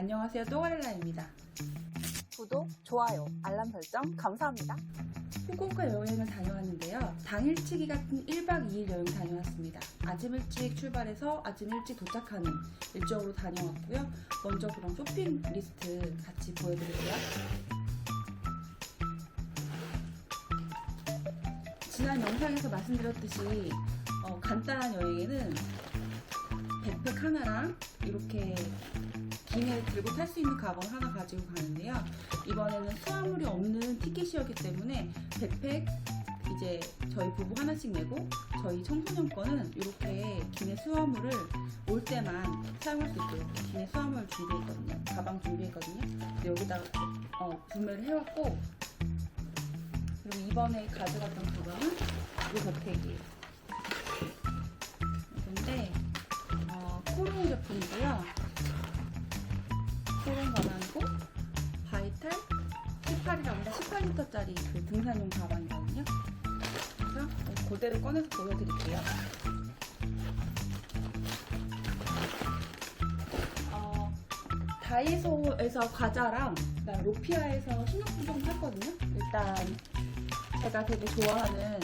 안녕하세요. 또가릴라입니다. 구독, 좋아요, 알람 설정 감사합니다. 후쿠오카 여행을 다녀왔는데요. 당일치기 같은 1박 2일 여행 다녀왔습니다. 아침 일찍 출발해서 아침 일찍 도착하는 일정으로 다녀왔고요. 먼저 그럼 쇼핑 리스트 같이 보여드릴게요. 지난 영상에서 말씀드렸듯이 어, 간단한 여행에는 백팩 하나랑 이렇게 기내에 들고 탈 수 있는 가방 하나 가지고 가는데요. 이번에는 수화물이 없는 티켓이었기 때문에 백팩 이제 저희 부부 하나씩 내고 저희 청소년 거는 이렇게 기내 수화물을 올 때만 사용할 수 있도록 기내 수화물 준비했거든요. 가방 준비했거든요. 근데 여기다가 어, 구매를 해왔고 그리고 이번에 가져갔던 가방은 이 백팩이에요. 이건데 어, 코롱 제품이고요. 코롱 가방이고 바이탈 18이라고 18리터짜리 그 등산용 가방이거든요. 그래서 그대로 꺼내서 보여드릴게요. 어, 다이소에서 과자랑 그다음 로피아에서 식료품 좀 샀거든요. 일단 제가 되게 좋아하는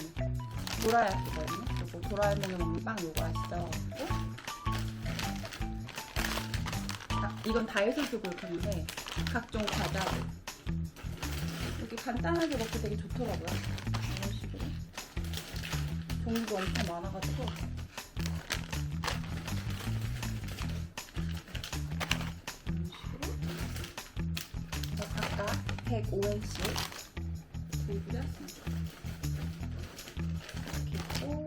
도라야끼거든요. 그리고 도라에몽에 먹는 빵 요거 아시죠? 이건 다이소 쓰고 있는데 각종 과자들 이렇게 간단하게 먹기 되게 좋더라고요. 이런 식으로 종류가 엄청 많아가지고 이런 식으로 각각 105엔씩 구입을 했습니다. 이렇게 있고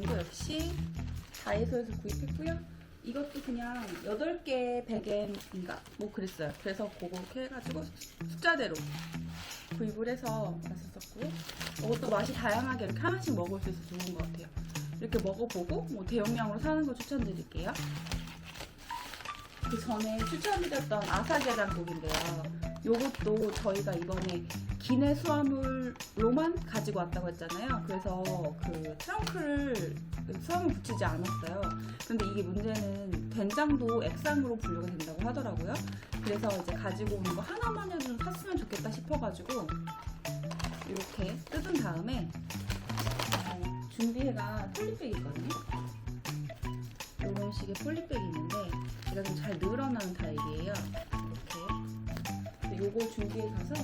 이거 역시 다이소에서 구입했고요. 이것도 그냥 8개 100엔인가 뭐 그랬어요. 그래서 그렇게 해가지고 숫자대로 구입을 해서 맛있었고요. 이것도 맛이 다양하게 이렇게 하나씩 먹을 수 있어서 좋은 것 같아요. 이렇게 먹어보고 뭐 대용량으로 사는 거 추천드릴게요. 그 전에 추천드렸던 아사게장국인데요. 요것도 저희가 이번에 기내 수화물로만 가지고 왔다고 했잖아요. 그래서 그 트렁크를 수화물 붙이지 않았어요. 근데 이게 문제는 된장도 액상으로 분류가 된다고 하더라고요. 그래서 이제 가지고 오는 거 하나만 해도 좀 샀으면 좋겠다 싶어가지고 이렇게 뜯은 다음에 어, 준비해가 폴리백이 있거든요. 이런 식의 폴리백이 있는데 제가 좀 잘 늘어나는 타입이에요. 요거 준비해 가서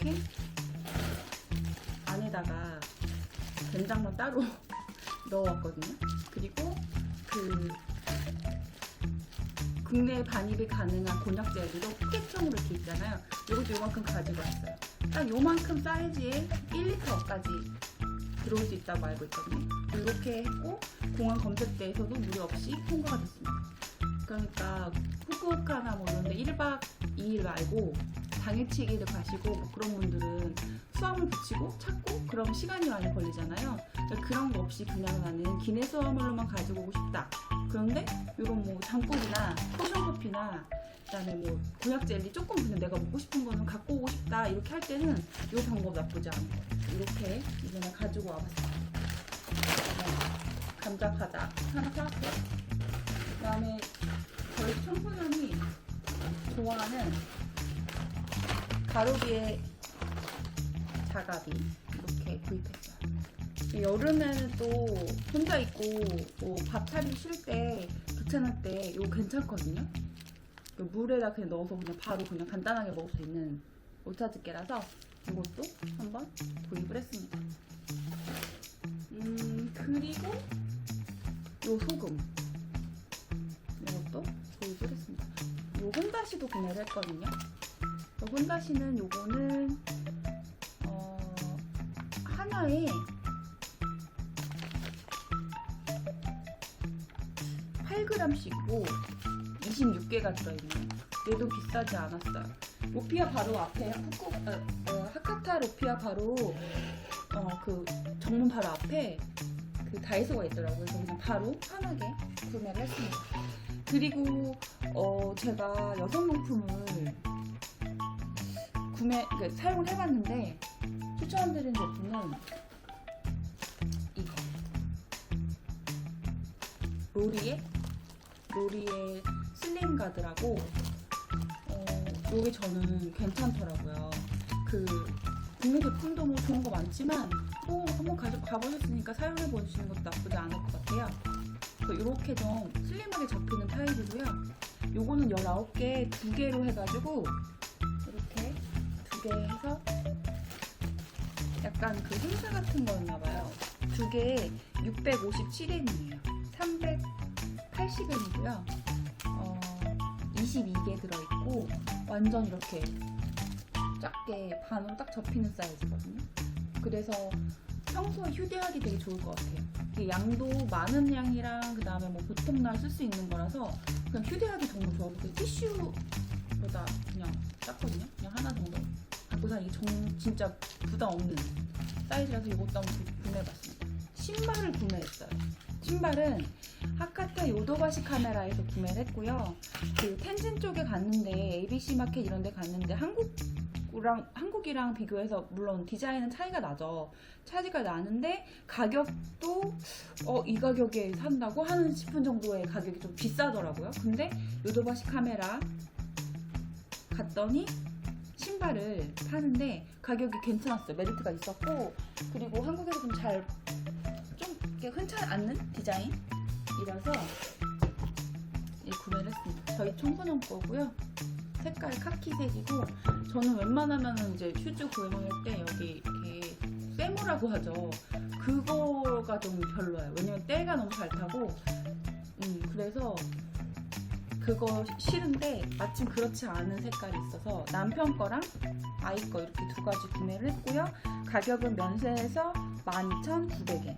이렇게 안에다가 된장만 따로 넣어왔거든요. 그리고 그 국내 반입이 가능한 곤약 젤리도 포켓형으로 이렇게 있잖아요. 요것도 요만큼 가지고 왔어요. 딱 요만큼 사이즈에 1리터까지 들어올 수 있다고 알고 있거든요. 이렇게 했고 공항 검색대에서도 무리 없이 통과가 됐습니다. 그러니까 후쿠오카나 뭐 이런 데 1박 2일 말고 당일치기를 가시고 뭐 그런 분들은 수화물 붙이고 찾고 그럼 시간이 많이 걸리잖아요. 그러니까 그런 거 없이 그냥 나는 기내 수화물로만 가지고 오고 싶다. 그런데 이런 뭐 장국이나 포션 커피나 그다음에 뭐 곤약 젤리 조금 그냥 내가 먹고 싶은 거는 갖고 오고 싶다 이렇게 할 때는 이 방법 나쁘지 않은 거 이렇게 이번에 가지고 와봤어요. 감자 과자 하나 사왔고요. 그다음에 청소년이 좋아하는 가로비의 자가비 이렇게 구입했어요. 여름에는 또 혼자 있고 뭐밥 차리기 싫을 때 귀찮을 때 이거 괜찮거든요. 그 물에다 그냥 넣어서 그냥 바로 그냥 간단하게 먹을 수 있는 오차즈케라서 이것도 한번 구입을 했습니다. 음 그리고 요 소금 이것도 구입을 했습니다. 요 혼다시도 구매를 했거든요. 요 혼다시는 요거는 어 하나에 8g씩고 26개가 들어있네요. 얘도 비싸지 않았어요. 로피아 바로 앞에 후쿠, 어, 어, 하카타 로피아 바로 어, 그 정문 바로 앞에 그 다이소가 있더라고요. 그래서 그냥 바로 편하게 구매를 했습니다. 그리고 어, 제가 여성 용품을 구매 그, 사용을 해봤는데 추천드리는 제품은 이거 로리에 로리의 슬림 가드라고 어, 요게 저는 괜찮더라고요. 그 국내 제품도 뭐 좋은 거 많지만 뭐 한번 가져 가보셨으니까 사용해 보시는 것도 나쁘지 않을 것 같아요. 이렇게 좀 슬림하게 접히는 타입이고요. 요거는 19개 두 개로 해가지고 이렇게 두 개 해서 약간 그 행사 같은 거였나봐요. 두 개에 657엔이에요. 380엔이고요. 어, 22개 들어있고 완전 이렇게 작게 반으로 딱 접히는 사이즈거든요. 그래서 평소에 휴대하기 되게 좋을 것 같아요. 양도 많은 양이랑 그 다음에 뭐 보통 날 쓸 수 있는 거라서 그냥 휴대하기 정말 좋아서 그 티슈보다 그냥 작거든요. 그냥 하나 정도 갖고 다니기 정, 진짜 부담 없는 사이즈라서 이것도 한번 구- 구매해봤습니다. 신발을 구매했어요. 신발은 하카타 요도바시 카메라에서 구매를 했고요. 그 텐진 쪽에 갔는데 ABC 마켓 이런 데 갔는데 한국 이랑 한국이랑 비교해서 물론 디자인은 차이가 나죠. 차이가 나는데 가격도 어, 이 가격에 산다고 하는 싶은 정도의 가격이 좀 비싸더라고요. 근데 요도바시 카메라 갔더니 신발을 파는데 가격이 괜찮았어요. 메리트가 있었고 그리고 한국에서 좀 잘 좀 이렇게 흔치 않는 디자인이라서 이 구매를 했습니다. 저희 청소년 거고요. 색깔 카키색이고 저는 웬만하면은 이제 슈즈 구매할 때 여기 이렇게 세모라고 하죠. 그거가 좀 별로예요. 왜냐면 때가 너무 잘 타고 음 그래서 그거 싫은데 마침 그렇지 않은 색깔이 있어서 남편 거랑 아이 거 이렇게 두 가지 구매를 했고요. 가격은 면세에서 12,900엔.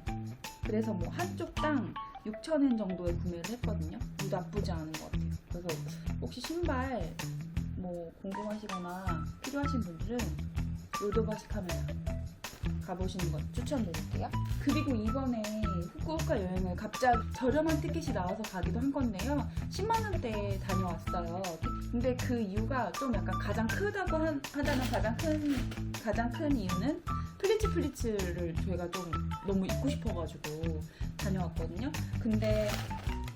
그래서 뭐 한쪽당 6,000엔 정도에 구매를 했거든요. 뭐 나쁘지 않은 것 같아요. 그래서 혹시 신발 뭐 궁금하시거나 필요하신 분들은 요도바시 카메라 가보시는 것 추천드릴게요. 그리고 이번에 후쿠오카 여행을 갑자기 저렴한 티켓이 나와서 가기도 한 건데요. 10만 원대에 다녀왔어요. 근데 그 이유가 좀 약간 가장 크다고 한- 하자면 가장 큰 가장 큰 이유는 플리츠 플리츠를 저희가 좀 너무 입고 싶어가지고 다녀왔거든요. 근데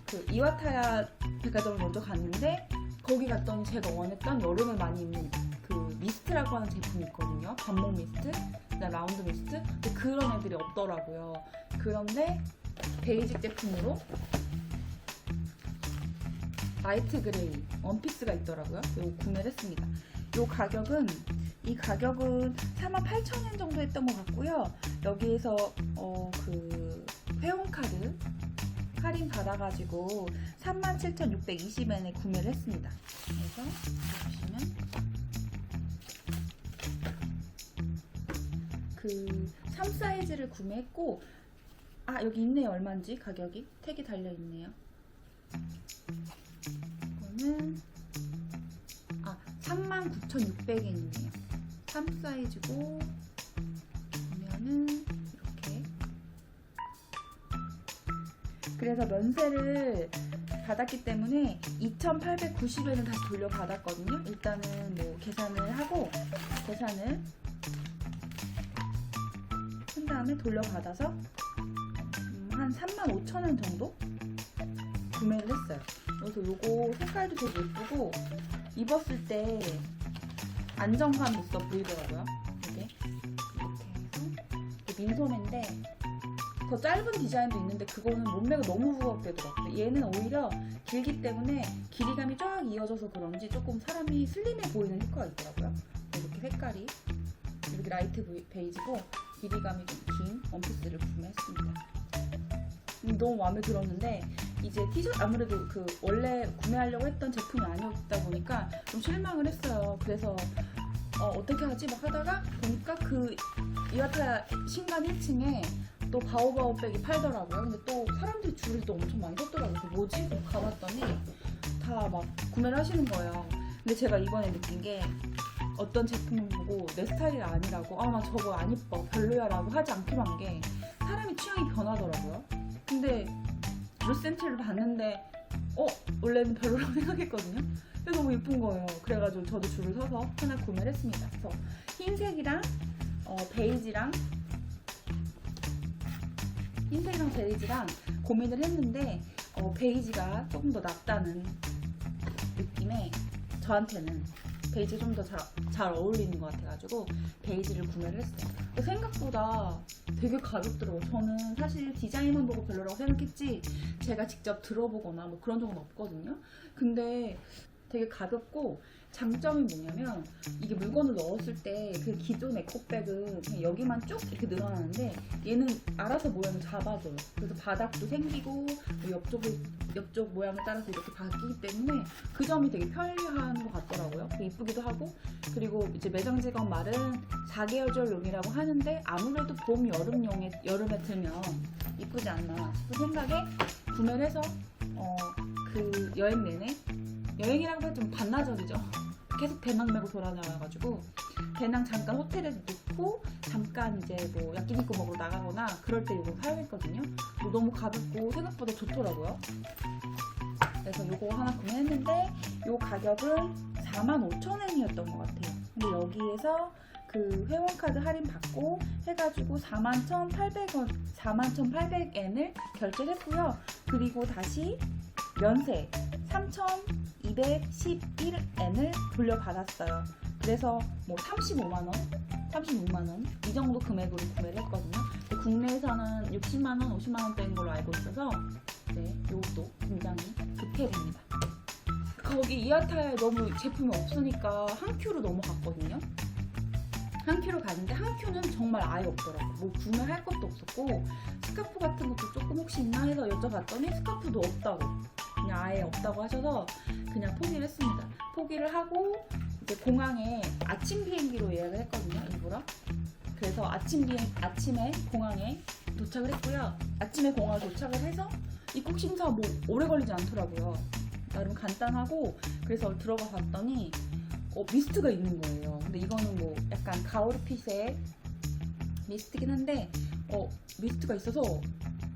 그 이와타야 백화점을 먼저 갔는데 거기 갔더니 제가 원했던 여름에 많이 입는 그 미스트라고 하는 제품이 있거든요. 반목 미스트, 그다음 라운드 미스트. 근데 그런 애들이 없더라고요. 그런데 베이직 제품으로 라이트 그레이 원피스가 있더라고요. 이거 구매를 했습니다. 이 가격은 이 가격은 48,000원 정도 했던 것 같고요. 여기에서 어 그 회원카드 할인 받아가지고 37,620엔에 구매를 했습니다. 그래서 보시면 그 3 사이즈를 구매했고 아 여기 있네요 얼마인지 가격이 택이 달려 있네요. 이거는 아 39,600엔이네요. 3 사이즈고 보면은 그래서 면세를 받았기 때문에 2,890엔을 다시 돌려받았거든요. 일단은 뭐 계산을 하고 계산을 한 다음에 돌려받아서 음, 한 35,000원 정도 구매를 했어요. 그래서 요거 색깔도 되게 예쁘고 입었을 때 안정감 있어 보이더라고요. 이게 이렇게 해서 민소매인데 더 짧은 디자인도 있는데 그거는 몸매가 너무 들어요. 얘는 오히려 길기 때문에 길이감이 쫙 이어져서 그런지 조금 사람이 슬림해 보이는 효과가 있더라고요. 이렇게 색깔이 이렇게 라이트 베이지고 길이감이 좀 긴 원피스를 구매했습니다. 음, 너무 마음에 들었는데 이제 티셔츠 아무래도 그 원래 구매하려고 했던 제품이 아니었다 보니까 좀 실망을 했어요. 그래서 어, 떻게 하지 막 하다가 보니까 그 이와타 신간 1층에 또 바오바오 백이 팔더라고요. 근데 또 사람들이 줄을 또 엄청 많이 섰더라고요. 뭐지? 가봤더니 다 막 구매를 하시는 거예요. 근데 제가 이번에 느낀 게 어떤 제품을 보고 내 스타일이 아니라고 아나 저거 안 이뻐 별로야 라고 하지 않기로 한 게 사람이 취향이 변하더라고요. 근데 루센티를 봤는데 어 원래는 별로라고 생각했거든요. 근데 너무 예쁜 거예요. 그래가지고 저도 줄을 서서 하나 구매를 했습니다. 그래서 흰색이랑 어, 베이지랑 흰색이랑 베이지랑 고민을 했는데 어, 베이지가 조금 더 낫다는 느낌에 저한테는 베이지가 좀더 잘 어울리는 것 같아가지고 베이지를 구매를 했어요. 생각보다 되게 가볍더라고요. 저는 사실 디자인만 보고 별로라고 생각했지 제가 직접 들어보거나 뭐 그런 적은 없거든요. 근데 되게 가볍고 장점이 뭐냐면 이게 물건을 넣었을 때 그 기존 에코백은 그냥 여기만 쭉 이렇게 늘어나는데 얘는 알아서 모양을 잡아줘요. 그래서 바닥도 생기고 뭐 옆쪽을 옆쪽 모양에 따라서 이렇게 바뀌기 때문에 그 점이 되게 편리한 것 같더라고요. 이쁘기도 하고 그리고 이제 매장 직원 말은 4계절용이라고 하는데 아무래도 봄 여름용에 여름에 들면 이쁘지 않나 싶은 생각에 구매를 해서 어, 그 여행 내내 여행이랑 좀 반나절이죠. 계속 배낭 메고 돌아다녀가지고 배낭 잠깐 호텔에서 놓고 잠깐 이제 뭐 야끼니코 먹으러 나가거나 그럴 때 이거 사용했거든요. 뭐 너무 가볍고 생각보다 좋더라고요. 그래서 이거 하나 구매했는데 이 가격은 45,000엔이었던 것 같아요. 근데 여기에서 그 회원카드 할인 받고 해가지고 41,800원, 41,800엔을 결제했고요. 그리고 다시 면세 3,000 211N을 돌려받았어요. 그래서 뭐 35만원, 36만원 이 정도 금액으로 구매를 했거든요. 국내에서는 60만원, 50만원대인 걸로 알고 있어서 네, 요것도 굉장히 급해됩니다. 거기 이하타에 너무 제품이 없으니까 한 큐로 넘어갔거든요. 한 큐로 갔는데 한 큐는 정말 아예 없더라고요. 뭐 구매할 것도 없었고 스카프 같은 것도 조금 혹시 있나 해서 여쭤봤더니 스카프도 없다고 그냥 아예 없다고 하셔서 그냥 포기를 했습니다. 포기를 하고 이제 공항에 아침 비행기로 예약을 했거든요. 일부러. 그래서 아침 비행 아침에 공항에 도착을 했고요. 아침에 공항에 도착을 해서 입국 심사 뭐 오래 걸리지 않더라고요. 나름 간단하고 그래서 들어가 봤더니 어, 미스트가 있는 거예요. 근데 이거는 뭐 약간 가오르핏의 미스트긴 한데 어, 미스트가 있어서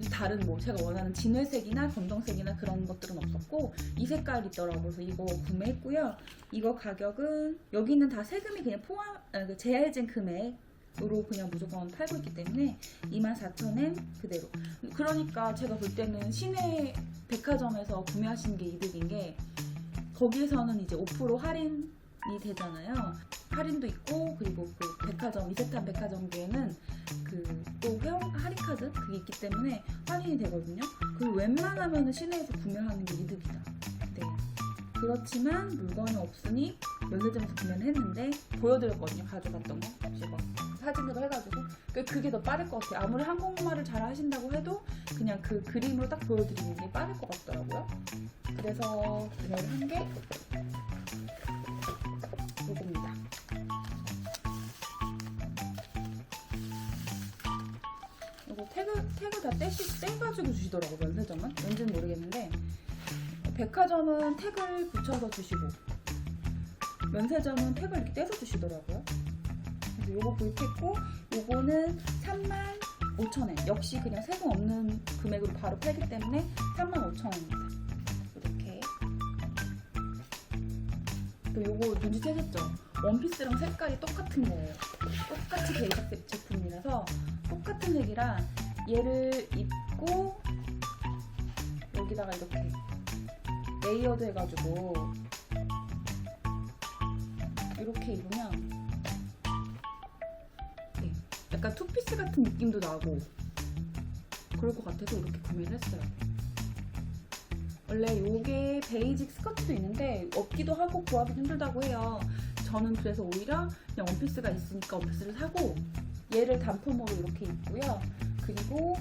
이 다른 뭐 제가 원하는 진회색이나 검정색이나 그런 것들은 없었고 이 색깔이 있더라고요. 그래서 이거 구매했고요. 이거 가격은 여기는 다 세금이 그냥 포함 아, 그 제할진 금액 으로 그냥 무조건 팔고 있기 때문에 24,000엔 그대로. 그러니까 제가 볼 때는 시내 백화점에서 구매하시는 게 이득인 게 거기에서는 이제 5% 할인이 되잖아요. 할인도 있고 그리고 그 백화점 이세탄 백화점계에는 그 또 회원 할인 카드 그게 있기 때문에 할인이 되거든요. 그 웬만하면 시내에서 구매하는 게 이득이다. 네. 그렇지만 물건이 없으니 면세점에서 구매를 했는데 보여드렸거든요. 가져갔던 거. 혹시 막 사진으로 해가지고 그- 그게 더 빠를 것 같아요. 아무리 한국말을 잘 하신다고 해도 그냥 그 그림으로 딱 보여드리는 게 빠를 것 같더라고요. 그래서 구매를 한게 다 떼시 떼가지고 주시더라고 면세점은 왠지는 모르겠는데 백화점은 태그를 붙여서 주시고 면세점은 태그를 이렇게 떼서 주시더라고요. 그래서 요거 구입했고 요거는 3만 5천엔 역시 그냥 세금 없는 금액으로 바로 팔기 때문에 3만 5천원입니다. 이렇게 또 요거 눈치채셨죠? 원피스랑 색깔이 똑같은 거예요. 똑같이 베이직 제품이라서 똑같은 색이라 얘를 입고 여기다가 이렇게 레이어드 해가지고 이렇게 입으면 네, 약간 투피스 같은 느낌도 나고 그럴 것 같아서 이렇게 구매를 했어요. 원래 요게 베이직 스커트도 있는데 없기도 하고 구하기 힘들다고 해요. 저는 그래서 오히려 그냥 원피스가 있으니까 원피스를 사고 얘를 단품으로 이렇게 입고요. 그리고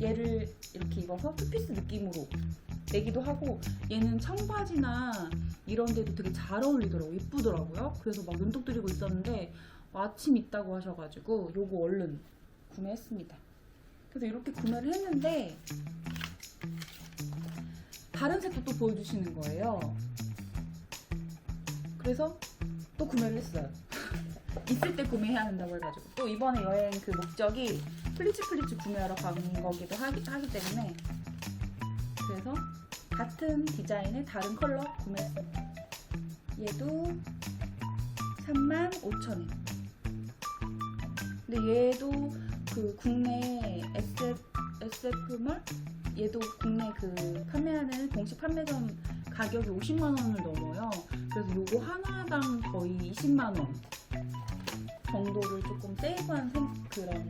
얘를 이렇게 입어서 투피스 느낌으로 내기도 하고 얘는 청바지나 이런 데도 되게 잘 어울리더라고요. 이쁘더라고요. 그래서 막 눈독 들이고 있었는데 마침 있다고 하셔가지고 요거 얼른 구매했습니다. 그래서 이렇게 구매를 했는데 다른 색도 또 보여주시는 거예요. 그래서 또 구매를 했어요. 있을 때 구매해야 한다고 해가지고 또 이번에 여행 그 목적이 플리츠 플리츠 구매하러 간 거기도 하기, 하기 때문에 그래서 같은 디자인의 다른 컬러 구매했습니다. 얘도 35,000원. 근데 얘도 그 국내 SF, SF몰 얘도 국내 그 판매하는 공식 판매점 가격이 50만 원을 넘어요. 그래서 요거 하나당 거의 20만 원 정도를 조금 세이브한 생- 그런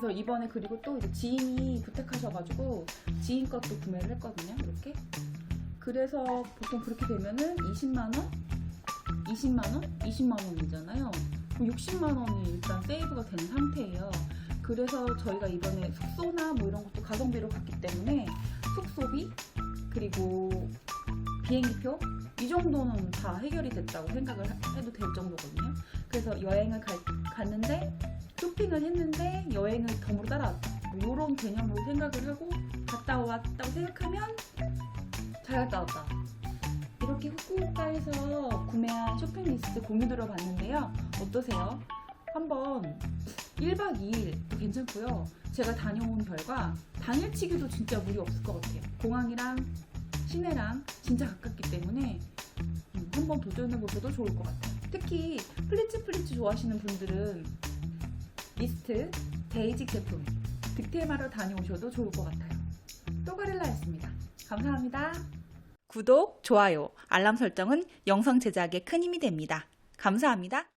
그래서 이번에 그리고 또 이제 지인이 부탁하셔가지고 지인 것도 구매를 했거든요. 이렇게. 그래서 보통 그렇게 되면은 20만 원, 20만 원, 20만 원이잖아요. 그럼 60만 원이 일단 세이브가 된 상태예요. 그래서 저희가 이번에 숙소나 뭐 이런 것도 가성비로 갔기 때문에 숙소비 그리고 비행기표 이 정도는 다 해결이 됐다고 생각을 하- 해도 될 정도거든요. 그래서 여행을 갈- 갔는데 쇼핑을 했는데 여행을 덤으로 따라왔다. 뭐 이런 개념으로 생각을 하고 갔다 왔다고 생각하면 잘 갔다 왔다. 이렇게 후쿠오카에서 구매한 쇼핑 리스트 공유 들어봤는데요. 어떠세요? 한번 1박 2일도 괜찮고요. 제가 다녀온 결과 당일치기도 진짜 무리 없을 것 같아요. 공항이랑 시내랑 진짜 가깝기 때문에 음, 한번 도전해보셔도 좋을 것 같아요. 특히 플리츠 플리츠 좋아하시는 분들은 리스트, 데이직 제품, 득템하러 다녀오셔도 좋을 것 같아요. 또가릴라였습니다. 감사합니다. 구독, 좋아요, 알람 설정은 영상 제작에 큰 힘이 됩니다. 감사합니다.